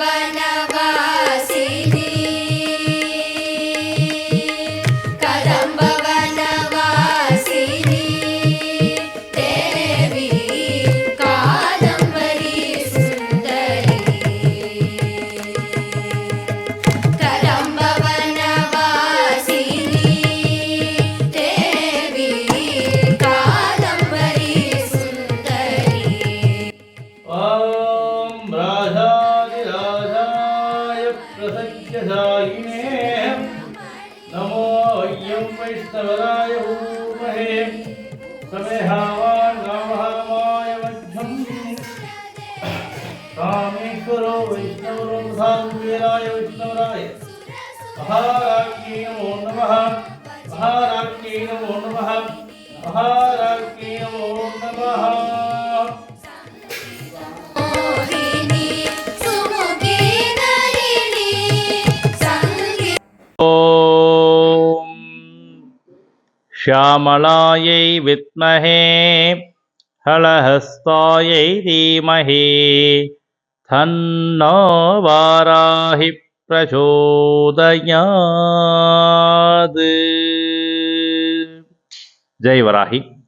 वनवा प्रसज्यसायिने नमो यं वैष्णवराय भूमहे। समेहावान् रामहामाय मध्यम् कामेश्वरो वैष्णवरो साधुवीराय वैष्णवराय। नमो नमः। महाराज्ञे नमो नमः। महाराज्ञे नमो नमः। श्यामलायै विद्महे हलहस्तायै धीमहि तन्नो वाराहि பிரச்சோதயாது ஜெய் வராகி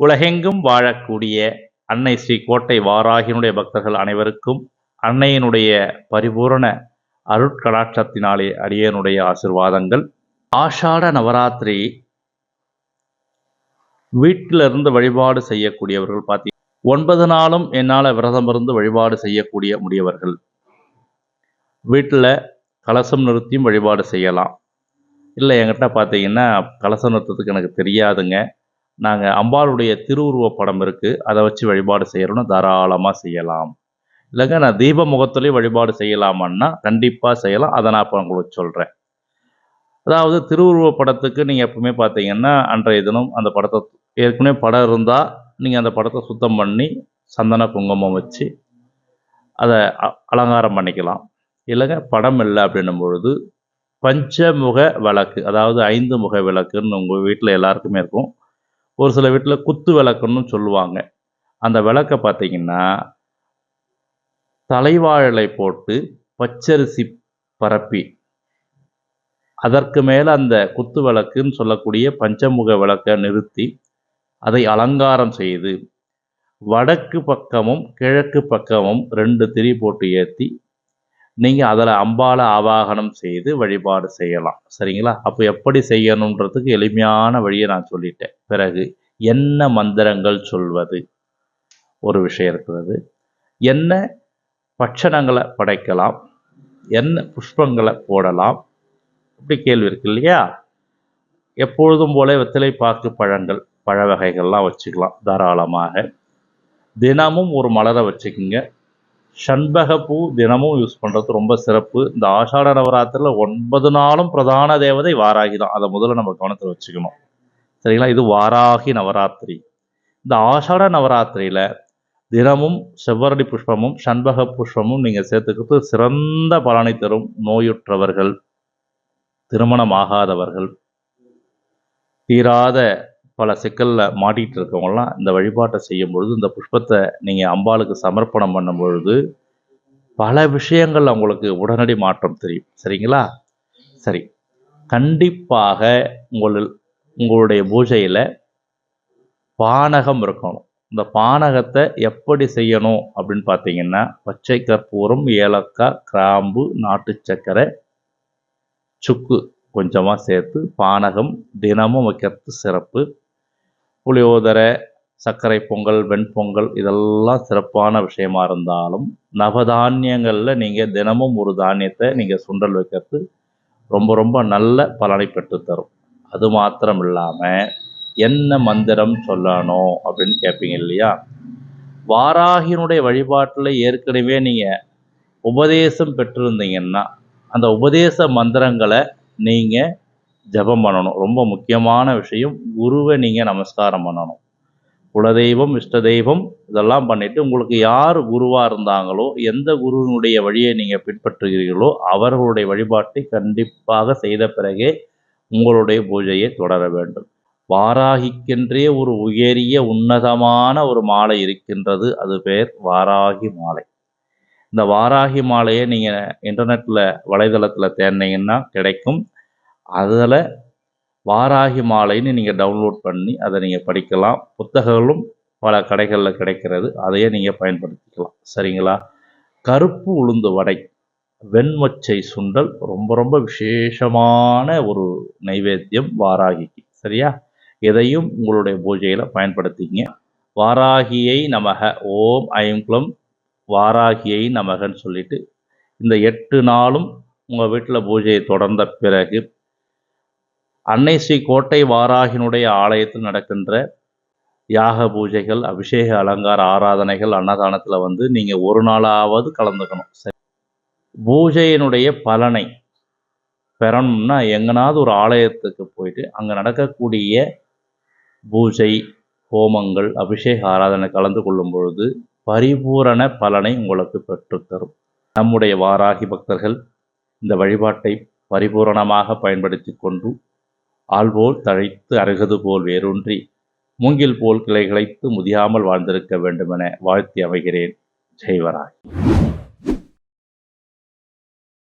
உலகெங்கும் வாழக்கூடிய அன்னை ஸ்ரீ கோட்டை வாராகினுடைய பக்தர்கள் அனைவருக்கும் அன்னையினுடைய பரிபூரண அருட்கடாட்சத்தினாலே அடியனுடைய ஆசிர்வாதங்கள் ஆஷாட நவராத்திரி வீட்டில் இருந்து வழிபாடு செய்யக்கூடியவர்கள் பார்த்தீங்க ஒன்பது நாளும் என்னால் விரதம் இருந்து வழிபாடு செய்யக்கூடிய முடியவர்கள் வீட்டில் கலசம் நிறுத்தியும் வழிபாடு செய்யலாம். இல்லை என்கிட்ட பார்த்தீங்கன்னா கலசம் நிறுத்தத்துக்கு எனக்கு தெரியாதுங்க. நாங்கள் அம்பாளுடைய திருவுருவப் படம் இருக்குது அதை வச்சு வழிபாடு செய்கிறோன்னு தாராளமாக செய்யலாம். இல்லைங்க நான் தீப முகத்துலேயும் வழிபாடு செய்யலாமான்னா கண்டிப்பாக செய்யலாம். அதை நான் இப்போ உங்களுக்கு சொல்கிறேன் அதாவது திருவுருவப் படத்துக்கு நீங்கள் எப்பவுமே பார்த்தீங்கன்னா அன்றைய தினம் அந்த படத்தை ஏற்கனவே படம் இருந்தால் நீங்கள் அந்த படத்தை சுத்தம் பண்ணி சந்தன குங்குமம் வச்சு அதை அ- அலங்காரம் பண்ணிக்கலாம். இல்லைங்க படம் இல்லை அப்படின்னும் பொழுது பஞ்சமுக விளக்கு அதாவது ஐந்து முக விளக்குன்னு உங்கள் வீட்டில் எல்லாருக்குமே இருக்கும். ஒரு சில வீட்டில் குத்து விளக்குன்னு சொல்லுவாங்க. அந்த விளக்கை பார்த்தீங்கன்னா தலைவாழலை போட்டு பச்சரிசி பரப்பி அதற்கு மேலே அந்த குத்து விளக்குன்னு சொல்லக்கூடிய பஞ்சமுக விளக்கை நிறுத்தி அதை அலங்காரம் செய்து வடக்கு பக்கமும் கிழக்கு பக்கமும் ரெண்டு திரி போட்டு ஏற்றி நீங்கள் அதில் அம்பால ஆவாகனம் செய்து வழிபாடு செய்யலாம். சரிங்களா? அப்போ எப்படி செய்யணுன்றதுக்கு எளிமையான வழியை நான் சொல்லிட்டேன். பிறகு என்ன மந்திரங்கள் சொல்வது? ஒரு விஷயம் இருக்கிறது. என்ன பட்சணங்களை படைக்கலாம்? என்ன புஷ்பங்களை போடலாம்? இப்படி கேள்வி இருக்கு இல்லையா? எப்பொழுதும் போல வெத்தலை பாக்கு பழங்கள் பழ வகைகள்லாம் வச்சுக்கலாம் தாராளமாக. தினமும் ஒரு மலரை வச்சுக்கோங்க. சண்பகப்பூ தினமும் யூஸ் பண்ணுறது ரொம்ப சிறப்பு. இந்த ஆஷாட நவராத்திரியில் ஒன்பது நாளும் பிரதான தேவதை வாராகி தான். அதை முதல்ல நம்ம கவனத்தில் வச்சுக்கணும். சரிங்களா? இது வாராகி நவராத்திரி. இந்த ஆஷாட நவராத்திரியில் தினமும் செவ்வரடி புஷ்பமும் சண்பக புஷ்பமும் நீங்கள் சேர்த்துக்கிட்டு சிறந்த பலனை தரும் நோயுற்றவர்கள் திருமணமாகாதவர்கள் தீராத பல சிக்கலில் மாட்டிகிட்டு இருக்கவங்கலாம் இந்த வழிபாட்டை செய்யும் பொழுது இந்த புஷ்பத்தை நீங்கள் அம்பாளுக்கு சமர்ப்பணம் பண்ணும் பொழுது பல விஷயங்கள் அவங்களுக்கு உடனடி மாற்றம் தெரியும். சரிங்களா? சரி. கண்டிப்பாக உங்களில் உங்களுடைய பூஜையில் பானகம் இருக்கணும். இந்த பானகத்தை எப்படி செய்யணும் அப்படின்னு பார்த்தீங்கன்னா பச்சை கற்பூரம் ஏலக்காய் கிராம்பு நாட்டு சர்க்கரை சுக்கு கொஞ்சமாக சேர்த்து பானகம் தினமும் வைக்கிறது சிறப்பு. புளியோதரை சர்க்கரை பொங்கல் வெண்பொங்கல் இதெல்லாம் சிறப்பான விஷயமா இருந்தாலும் நவதானியங்களில் நீங்கள் தினமும் ஒரு தானியத்தை நீங்கள் சுண்டல் வைக்கிறது ரொம்ப ரொம்ப நல்ல பலனை பெற்றுத்தரும். அது மாத்திரம் இல்லாமல் என்ன மந்திரம் சொல்லணும் அப்படின்னு கேட்பீங்க இல்லையா? வாராகினுடைய வழிபாட்டில் ஏற்கனவே நீங்கள் உபதேசம் பெற்றிருந்தீங்கன்னா அந்த உபதேச மந்திரங்களை நீங்கள் ஜெபம் பண்ணணும். ரொம்ப முக்கியமான விஷயம் குருவை நீங்கள் நமஸ்காரம் பண்ணணும். குலதெய்வம் இஷ்ட தெய்வம் இதெல்லாம் பண்ணிவிட்டு உங்களுக்கு யார் குருவாக இருந்தாங்களோ எந்த குருவினுடைய வழியை நீங்கள் பின்பற்றுகிறீர்களோ அவர்களுடைய வழிபாட்டை கண்டிப்பாக செய்த பிறகே உங்களுடைய பூஜையை தொடர வேண்டும். வாராகிக்கென்றே ஒரு உயரிய உன்னதமான ஒரு மாலை இருக்கின்றது. அது பேர் வாராகி மாலை. இந்த வாராகி மாலையை நீங்கள் இன்டர்நெட்டில் வலைதளத்தில் தேர்ந்தீங்கன்னா கிடைக்கும். அதில் வாராகி மாலைன்னு நீங்கள் டவுன்லோட் பண்ணி அதை நீங்கள் படிக்கலாம். புத்தகங்களும் பல கடைகளில் கிடைக்கிறது. அதையே நீங்கள் பயன்படுத்திக்கலாம். சரிங்களா? கருப்பு உளுந்து வடை வெண்மொச்சை சுண்டல் ரொம்ப ரொம்ப விசேஷமான ஒரு நைவேத்தியம் வாராகிக்கு. சரியா? இதையும் உங்களுடைய பூஜையில் பயன்படுத்திங்க. வாராகியை நமக ஓம் ஐங்குளம் வாராகியை நமகன்னு சொல்லிட்டு இந்த எட்டு நாளும் உங்கள் வீட்டில் பூஜையை தொடர்ந்த பிறகு அன்னை ஸ்ரீ கோட்டை வாராகினுடைய ஆலயத்தில் நடக்கின்ற யாக பூஜைகள் அபிஷேக அலங்கார ஆராதனைகள் அன்னதானத்தில் வந்து நீங்கள் ஒரு நாளாவது கலந்துக்கணும். சரி. பூஜையினுடைய பலனை பெறணும்னா எங்கனாவது ஒரு ஆலயத்துக்கு போயிட்டு அங்கே நடக்கக்கூடிய பூஜை ஹோமங்கள் அபிஷேக ஆராதனை கலந்து கொள்ளும் பொழுது பரிபூரண பலனை உங்களுக்கு பெற்றுத்தரும். நம்முடைய வாராகி பக்தர்கள் இந்த வழிபாட்டை பரிபூரணமாக பயன்படுத்தி கொண்டு ஆள்போல் தழைத்து அருகது போல் வேரூன்றி மூங்கில் போல் கிளைகளைத்து முதியாமல் வாழ்ந்திருக்க வேண்டுமென வாழ்த்தி அமைகிறேன். ஜெய்வராய்.